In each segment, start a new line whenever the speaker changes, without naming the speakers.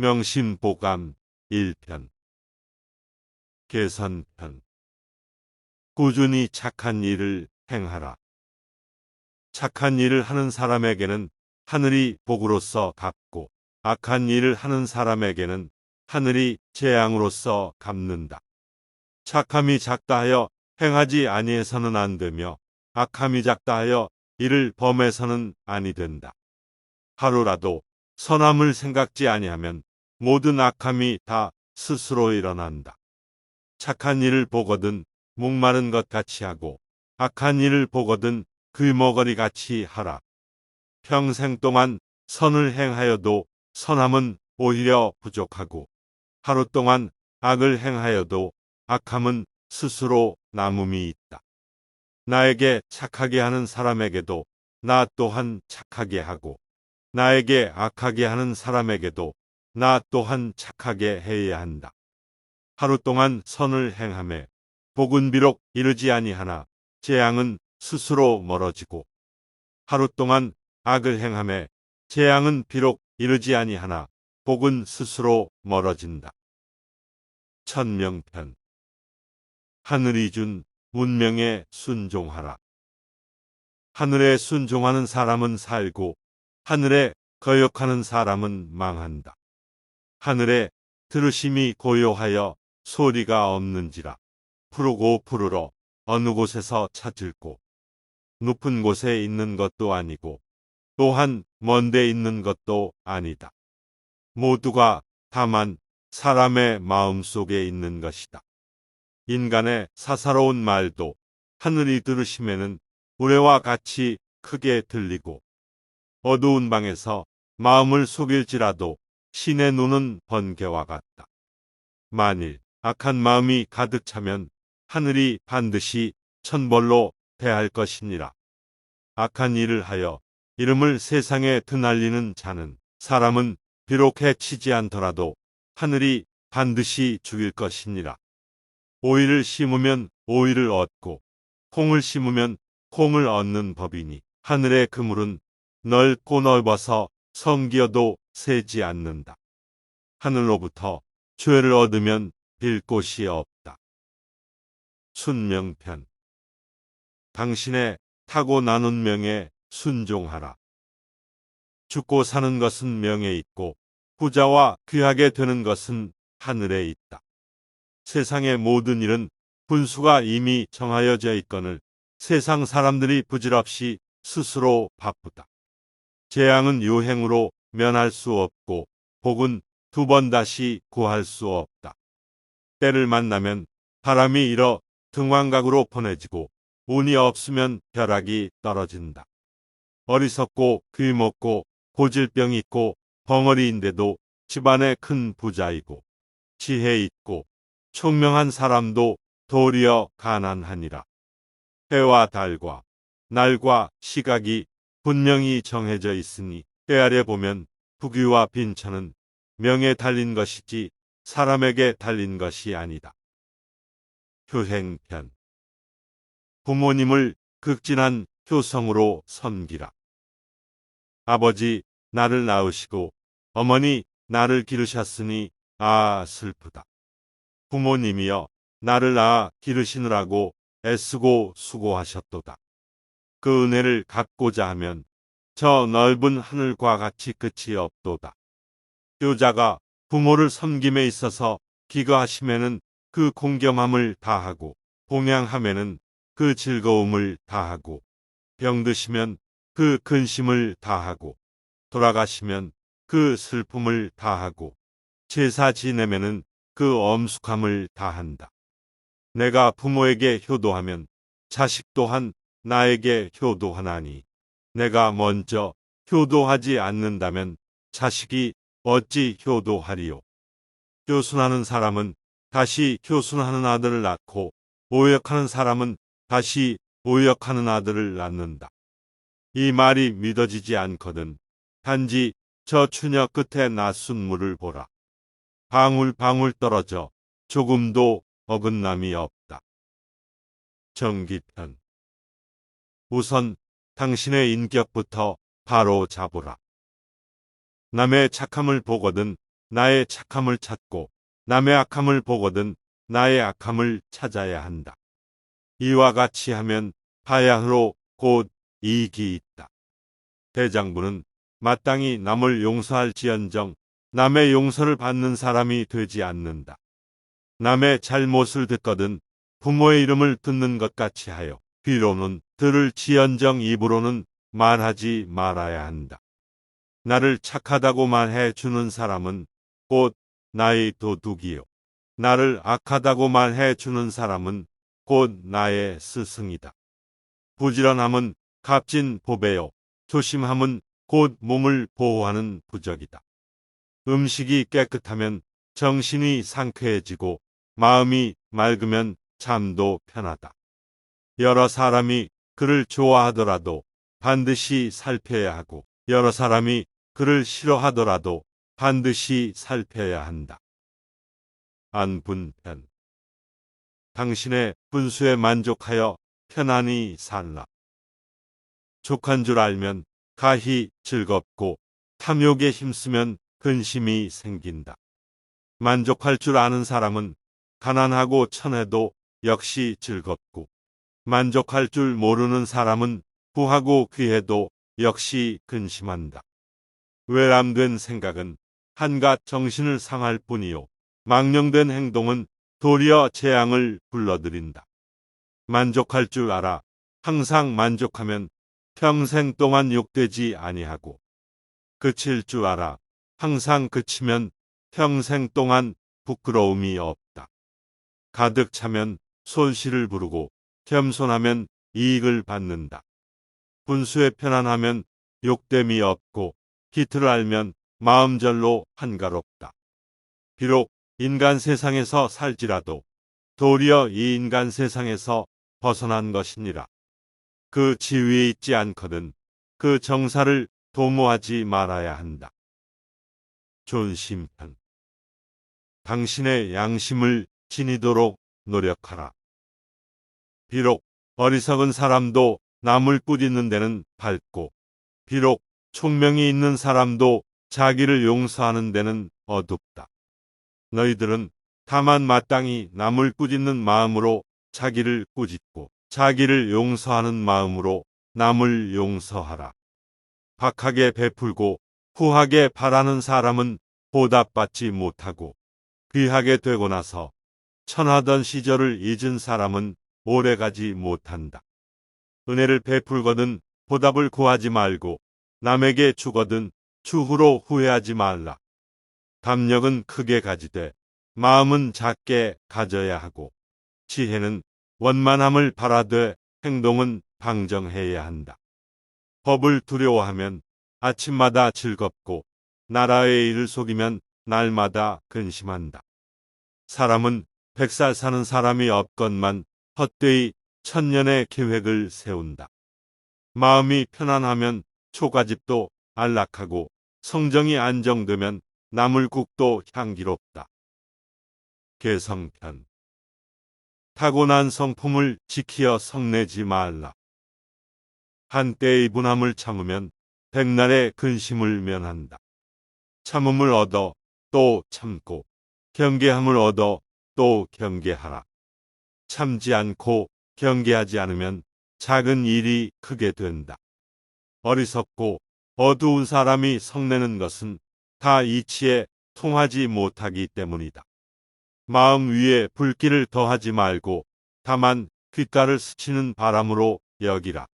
명심보감 1편 개선편 꾸준히 착한 일을 행하라. 착한 일을 하는 사람에게는 하늘이 복으로서 갚고 악한 일을 하는 사람에게는 하늘이 재앙으로서 갚는다. 착함이 작다 하여 행하지 아니해서는 안 되며 악함이 작다 하여 이를 범해서는 아니 된다. 하루라도 선함을 생각지 아니하면 모든 악함이 다 스스로 일어난다. 착한 일을 보거든 목마른 것 같이 하고 악한 일을 보거든 글머거리 같이 하라. 평생 동안 선을 행하여도 선함은 오히려 부족하고 하루 동안 악을 행하여도 악함은 스스로 남음이 있다. 나에게 착하게 하는 사람에게도 나 또한 착하게 하고 나에게 악하게 하는 사람에게도 나 또한 착하게 해야 한다. 하루 동안 선을 행함에 복은 비록 이르지 아니하나 재앙은 스스로 멀어지고 하루 동안 악을 행함에 재앙은 비록 이르지 아니하나 복은 스스로 멀어진다. 천명편 하늘이 준 운명에 순종하라. 하늘에 순종하는 사람은 살고 하늘에 거역하는 사람은 망한다. 하늘에 들으심이 고요하여 소리가 없는지라 푸르고 푸르러 어느 곳에서 찾을고 높은 곳에 있는 것도 아니고 또한 먼데 있는 것도 아니다. 모두가 다만 사람의 마음 속에 있는 것이다. 인간의 사사로운 말도 하늘이 들으심에는 우레와 같이 크게 들리고 어두운 방에서 마음을 속일지라도 신의 눈은 번개와 같다. 만일 악한 마음이 가득 차면 하늘이 반드시 천벌로 대할 것이니라. 악한 일을 하여 이름을 세상에 드날리는 자는 사람은 비록 해치지 않더라도 하늘이 반드시 죽일 것이니라. 오이를 심으면 오이를 얻고 콩을 심으면 콩을 얻는 법이니 하늘의 그물은 넓고 넓어서 성기어도 새지 않는다. 하늘로부터 죄를 얻으면 빌 곳이 없다. 순명편 당신의 타고 나눈 명에 순종하라. 죽고 사는 것은 명에 있고 부자와 귀하게 되는 것은 하늘에 있다. 세상의 모든 일은 분수가 이미 정하여져 있거늘 세상 사람들이 부질없이 스스로 바쁘다. 재앙은 유행으로 면할 수 없고 복은 두 번 다시 구할 수 없다. 때를 만나면 바람이 일어 등왕각으로 보내지고 운이 없으면 벼락이 떨어진다. 어리석고 귀먹고 고질병 있고 벙어리인데도 집안에 큰 부자이고 지혜 있고 총명한 사람도 도리어 가난하니라. 해와 달과 날과 시각이 분명히 정해져 있으니 때아래 보면 부귀와 빈천은 명에 달린 것이지 사람에게 달린 것이 아니다. 효행편 부모님을 극진한 효성으로 섬기라. 아버지 나를 낳으시고 어머니 나를 기르셨으니 아 슬프다. 부모님이여 나를 낳아 기르시느라고 애쓰고 수고하셨도다. 그 은혜를 갚고자 하면 저 넓은 하늘과 같이 끝이 없도다. 효자가 부모를 섬김에 있어서 기거하심에는 그 공경함을 다하고 봉양함에는 그 즐거움을 다하고 병드시면 그 근심을 다하고 돌아가시면 그 슬픔을 다하고 제사 지내면은 그 엄숙함을 다한다. 내가 부모에게 효도하면 자식 또한 나에게 효도하나니 내가 먼저 효도하지 않는다면 자식이 어찌 효도하리요. 교순하는 사람은 다시 교순하는 아들을 낳고 오역하는 사람은 다시 오역하는 아들을 낳는다. 이 말이 믿어지지 않거든 단지 저 추녀 끝에 낯순 물을 보라. 방울 방울 떨어져 조금도 어긋남이 없다. 정기편 우선 당신의 인격부터 바로 잡으라. 남의 착함을 보거든 나의 착함을 찾고 남의 악함을 보거든 나의 악함을 찾아야 한다. 이와 같이 하면 바야흐로 곧 이익이 있다. 대장부는 마땅히 남을 용서할지언정 남의 용서를 받는 사람이 되지 않는다. 남의 잘못을 듣거든 부모의 이름을 듣는 것 같이 하여 귀로는 들을 지언정 입으로는 말하지 말아야 한다. 나를 착하다고 말해 주는 사람은 곧 나의 도둑이요. 나를 악하다고 말해 주는 사람은 곧 나의 스승이다. 부지런함은 값진 보배요. 조심함은 곧 몸을 보호하는 부적이다. 음식이 깨끗하면 정신이 상쾌해지고 마음이 맑으면 잠도 편하다. 여러 사람이 그를 좋아하더라도 반드시 살펴야 하고 여러 사람이 그를 싫어하더라도 반드시 살펴야 한다. 안분편 당신의 분수에 만족하여 편안히 살라. 족한 줄 알면 가히 즐겁고 탐욕에 힘쓰면 근심이 생긴다. 만족할 줄 아는 사람은 가난하고 천해도 역시 즐겁고 만족할 줄 모르는 사람은 부하고 귀해도 역시 근심한다. 외람된 생각은 한갓 정신을 상할 뿐이요. 망령된 행동은 도리어 재앙을 불러들인다. 만족할 줄 알아 항상 만족하면 평생 동안 욕되지 아니하고 그칠 줄 알아 항상 그치면 평생 동안 부끄러움이 없다. 가득 차면 손실을 부르고 겸손하면 이익을 받는다. 분수에 편안하면 욕됨이 없고 기틀을 알면 마음절로 한가롭다. 비록 인간 세상에서 살지라도 도리어 이 인간 세상에서 벗어난 것이니라. 그 지위에 있지 않거든 그 정사를 도모하지 말아야 한다. 존심편 당신의 양심을 지니도록 노력하라. 비록 어리석은 사람도 남을 꾸짖는 데는 밝고 비록 총명이 있는 사람도 자기를 용서하는 데는 어둡다. 너희들은 다만 마땅히 남을 꾸짖는 마음으로 자기를 꾸짖고 자기를 용서하는 마음으로 남을 용서하라. 박하게 베풀고 후하게 바라는 사람은 보답받지 못하고 귀하게 되고 나서 천하던 시절을 잊은 사람은 오래가지 못한다. 은혜를 베풀거든 보답을 구하지 말고 남에게 주거든 추후로 후회하지 말라. 담력은 크게 가지되 마음은 작게 가져야 하고 지혜는 원만함을 바라되 행동은 방정해야 한다. 법을 두려워하면 아침마다 즐겁고 나라의 일을 속이면 날마다 근심한다. 사람은 백살 사는 사람이 없건만 헛되이 천년의 계획을 세운다. 마음이 편안하면 초가집도 안락하고 성정이 안정되면 나물국도 향기롭다. 개성편 타고난 성품을 지키어 성내지 말라. 한때의 분함을 참으면 백날의 근심을 면한다. 참음을 얻어 또 참고 경계함을 얻어 또 경계하라. 참지 않고 경계하지 않으면 작은 일이 크게 된다. 어리석고 어두운 사람이 성내는 것은 다 이치에 통하지 못하기 때문이다. 마음 위에 불길을 더하지 말고 다만 귓가를 스치는 바람으로 여기라.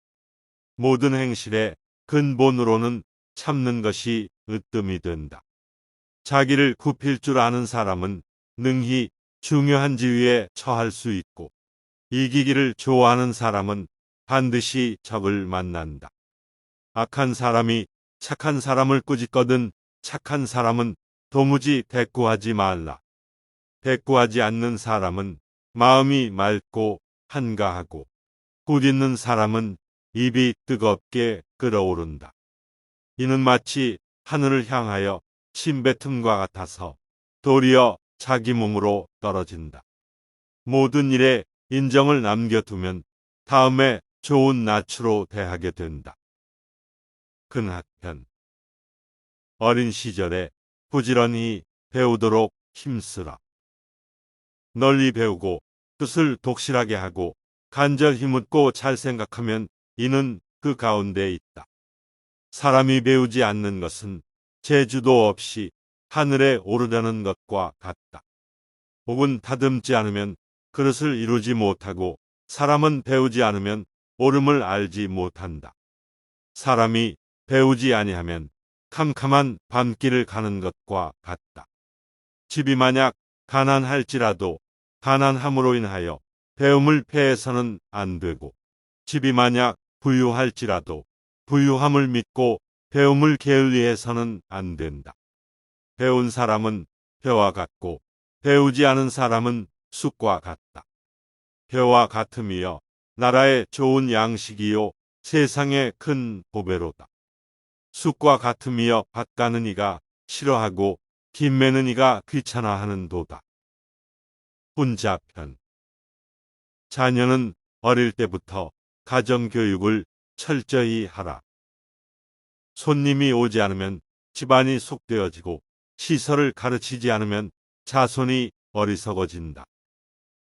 모든 행실의 근본으로는 참는 것이 으뜸이 된다. 자기를 굽힐 줄 아는 사람은 능히 중요한 지위에 처할 수 있고 이기기를 좋아하는 사람은 반드시 적을 만난다. 악한 사람이 착한 사람을 꾸짖거든 착한 사람은 도무지 대꾸하지 말라. 대꾸하지 않는 사람은 마음이 맑고 한가하고 꾸짖는 사람은 입이 뜨겁게 끓어오른다. 이는 마치 하늘을 향하여 침뱉음과 같아서 도리어 자기 몸으로 떨어진다. 모든 일에 인정을 남겨두면 다음에 좋은 낯으로 대하게 된다. 근학편 어린 시절에 부지런히 배우도록 힘쓰라. 널리 배우고 뜻을 독실하게 하고 간절히 묻고 잘 생각하면 이는 그 가운데 있다. 사람이 배우지 않는 것은 제주도 없이 하늘에 오르려는 것과 같다. 혹은 다듬지 않으면 그릇을 이루지 못하고 사람은 배우지 않으면 옳음을 알지 못한다. 사람이 배우지 아니하면 캄캄한 밤길을 가는 것과 같다. 집이 만약 가난할지라도 가난함으로 인하여 배움을 폐해서는 안 되고 집이 만약 부유할지라도 부유함을 믿고 배움을 게을리해서는 안 된다. 배운 사람은 배와 같고 배우지 않은 사람은 쑥과 같다. 배와 같음이여 나라의 좋은 양식이요 세상의 큰 보배로다. 쑥과 같음이여 밭 가는 이가 싫어하고 김 매는 이가 귀찮아하는 도다. 혼자편 자녀는 어릴 때부터 가정교육을 철저히 하라. 손님이 오지 않으면 집안이 속되어지고 시설을 가르치지 않으면 자손이 어리석어진다.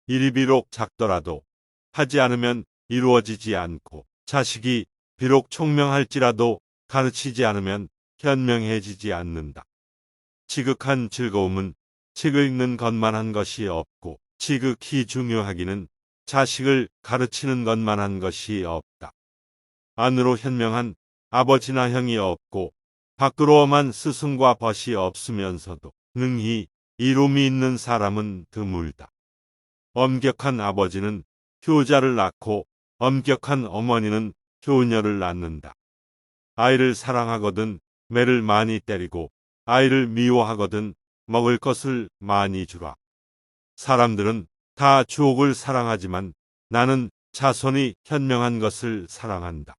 일이 비록 작더라도 하지 않으면 이루어지지 않고 자식이 비록 총명할지라도 가르치지 않으면 현명해지지 않는다. 지극한 즐거움은 책을 읽는 것만 한 것이 없고 지극히 중요하기는 자식을 가르치는 것만 한 것이 없다. 안으로 현명한 아버지나 형이 없고 밖으로만 스승과 벗이 없으면서도 능히 이룸이 있는 사람은 드물다. 엄격한 아버지는 효자를 낳고 엄격한 어머니는 효녀를 낳는다. 아이를 사랑하거든 매를 많이 때리고 아이를 미워하거든 먹을 것을 많이 주라. 사람들은 다 주옥을 사랑하지만 나는 자손이 현명한 것을 사랑한다.